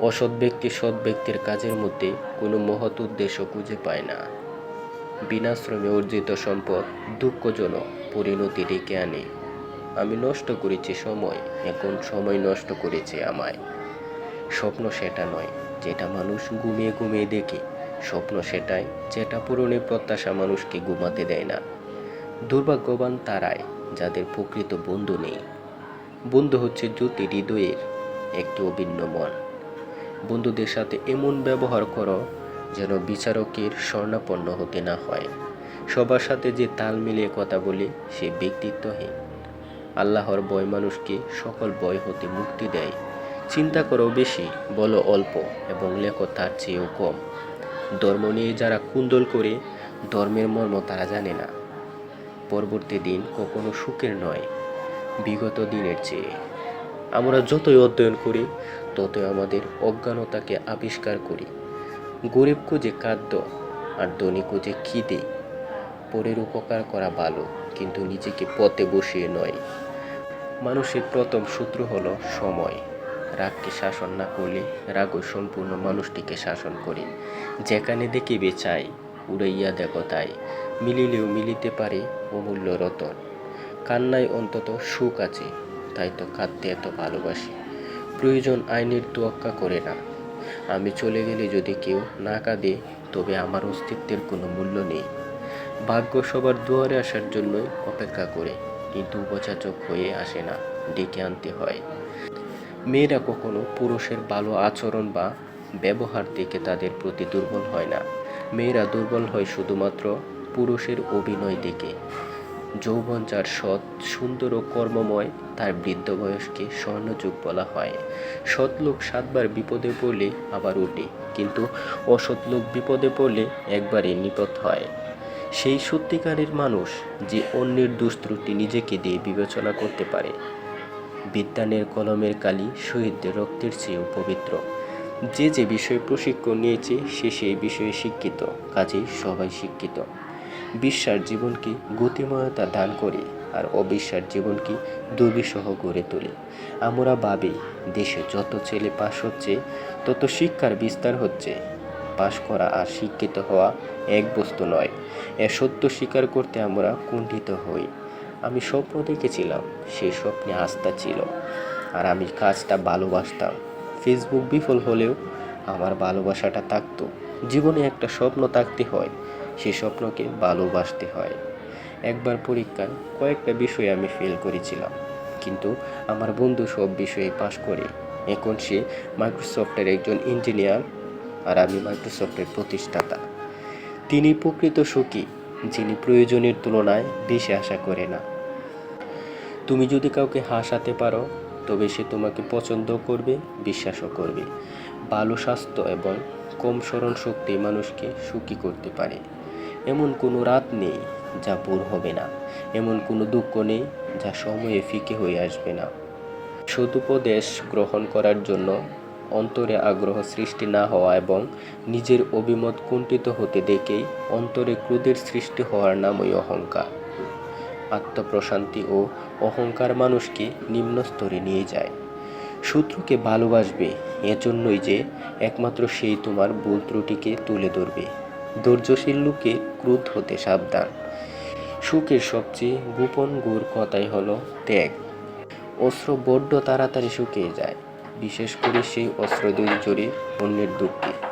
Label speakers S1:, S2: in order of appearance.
S1: অসৎ ব্যক্তি সৎ ব্যক্তির কাজের মধ্যে কোনো মহৎ উদ্দেশ্য খুঁজে পায় না। বিনাশ্রমে অর্জিত সম্পদ দুঃখজনক পরিণতি ডেকে আনে। আমি নষ্ট করেছি সময়, এখন সময় নষ্ট করেছে আমায়। স্বপ্ন সেটা নয়, যেটা মানুষ ঘুমিয়ে ঘুমিয়ে দেখে। স্বপ্ন সেটাই, যেটা পূরণে প্রত্যাশা মানুষকে ঘুমাতে দেয় না। দুর্ভাগ্যবান তারাই, যাদের প্রকৃত বন্ধু নেই। বন্ধু হচ্ছে জ্যোতি হৃদয়ের একটি অভিন্ন মন। বন্ধুদের সাথে এমন ব্যবহার করো যেন বিচারকের স্বর্ণাপন্ন হতে না হয়। সবার সাথে যে তাল মিলিয়ে কথা বলে, সে ব্যক্তিত্বহীন। আল্লাহর বয় মানুষকে সকল বয় হতে মুক্তি দেয়। চিন্তা করো বেশি, বলো অল্প এবং লেখো তার চেয়েও কম। ধর্ম নিয়ে যারা কুন্দল করে, ধর্মের মর্ম তারা জানে না। পরবর্তী দিন কখনো সুখের নয়, বিগত দিনের চেয়ে। আমরা যতই অধ্যয়ন করি, ততই আমাদের অজ্ঞানতাকে আবিষ্কার করি। গরিব খুঁজে খাদ্য আর ধনী খুঁজে খিদে। পরের উপকার করা ভালো, কিন্তু নিজেকে পথে বসিয়ে নয়। মানুষের প্রথম সূত্র হলো সময়। রাগকে শাসন না করলে রাগও সম্পূর্ণ মানুষটিকে শাসন করে। যেখানে দেখিবে চাই উড়াইয়া দেখো তাই। মিলিলেও মিলিতে পারে অমূল্য রতন। কান্নায় অন্তত সুখ আছে। তাই তো কাঁদতে এত ভালোবাসি। প্রয়োজন আইনের তোয়াক্কা করে না। আমি চলে গেলে যদি কেউ না কাঁদে, তবে আমার অস্তিত্বের কোনো মূল্য নেই। ভাগ্য সবার দুয়ারে আসার জন্যই অপেক্ষা করে, কিন্তু উপচাচক হয়ে আসে না, ডেকে আনতে হয়। মেয়েরা কখনো পুরুষের ভালো আচরণ বা ব্যবহার দেখে তাদের প্রতি দুর্বল হয় না। মেয়েরা দুর্বল হয় শুধুমাত্র পুরুষের অভিনয় দেখে। যৌবন যার সৎ, সুন্দর ও কর্মময়, তার বৃদ্ধ বয়সকে স্বর্ণযুগ বলা হয়। সৎ লোক সাতবার বিপদে পড়লে আবার ওঠে, কিন্তু অসৎ লোক বিপদে পড়লে একবারে নিপদ হয়। সেই সত্যিকারের মানুষ যে অন্যের দুষ্ত্রুটি নিজেকে দিয়ে বিবেচনা করতে পারে। বিদ্যানের কলমের কালি শহীদদের রক্তের চেয়েও পবিত্র। যে যে বিষয়ে প্রশিক্ষণ নিয়েছে, সে সেই বিষয়ে শিক্ষিত, কাজেই সবাই শিক্ষিত। বিশ্বাস জীবনকে গতিময়তা দান করে আর অবিশ্বাস জীবনকে দুর্বিষহ গড়ে তোলে। আমরা ভাবি, দেশে যত ছেলে পাশ হচ্ছে, তত শিক্ষার বিস্তার হচ্ছে। পাশ করা আর শিক্ষিত হওয়া এক বস্তু নয়। এ সত্য স্বীকার করতে আমরা কুণ্ঠিত হই। আমি স্বপ্ন দেখেছিলাম সেই স্বপ্নে আস্থা ছিল। আর আমি কাজটা ভালোবাসতাম। ফেসবুক বিফল হলেও আমার ভালোবাসাটা থাকতো। জীবনে একটা স্বপ্ন থাকতে হয়। সেই স্বপ্নকে ভালোবাসতে হয়। একবার পরীক্ষায় কয়েকটা বিষয়ে আমি ফেল করেছিলাম। কিন্তু আমার বন্ধু সব বিষয়ে পাশ করে। এখন সে মাইক্রোসফটের একজন ইঞ্জিনিয়ার আর আমি মাইক্রোসফটের প্রতিষ্ঠাতা। তিনি প্রকৃত সুখী, যিনি প্রয়োজনের তুলনায় বেশি আশা করে না। তুমি যদি কাউকে হাসাতে পারো, তবে সে তোমাকে পছন্দ করবে, বিশ্বাসও করবে। ভালো স্বাস্থ্য এবং কম স্মরণ শক্তি মানুষকে সুখী করতে পারে। এমন কোনো রাত নেই যা ভোর হবে না। এমন কোনো দুঃখ নেই যা সময়ে ফিকে হয়ে আসবে না। সদুপদেশ গ্রহণ করার জন্য অন্তরে আগ্রহ সৃষ্টি না হওয়া এবং নিজের অভিমত কুণ্ঠিত হতে দেখেই অন্তরে ক্রোধের সৃষ্টি হওয়ার নামই অহংকার। আত্মপ্রশান্তি ও অহংকার মানুষকে নিম্ন স্তরে নিয়ে যায়। শত্রুকে ভালোবাসবে এজন্যই যে একমাত্র সেই তোমার ভুল ত্রুটিকে তুলে ধরবে। ধৈর্যশীল লুকে ক্রোধ হতে সাবধান। সুখের সবচেয়ে গোপন গুর কথাই হল ত্যাগ। অস্ত্র বড্ড তাড়াতাড়ি শুকিয়ে যায়, বিশেষ করে সেই অস্ত্র দুই জোরে অন্যের দুঃখে।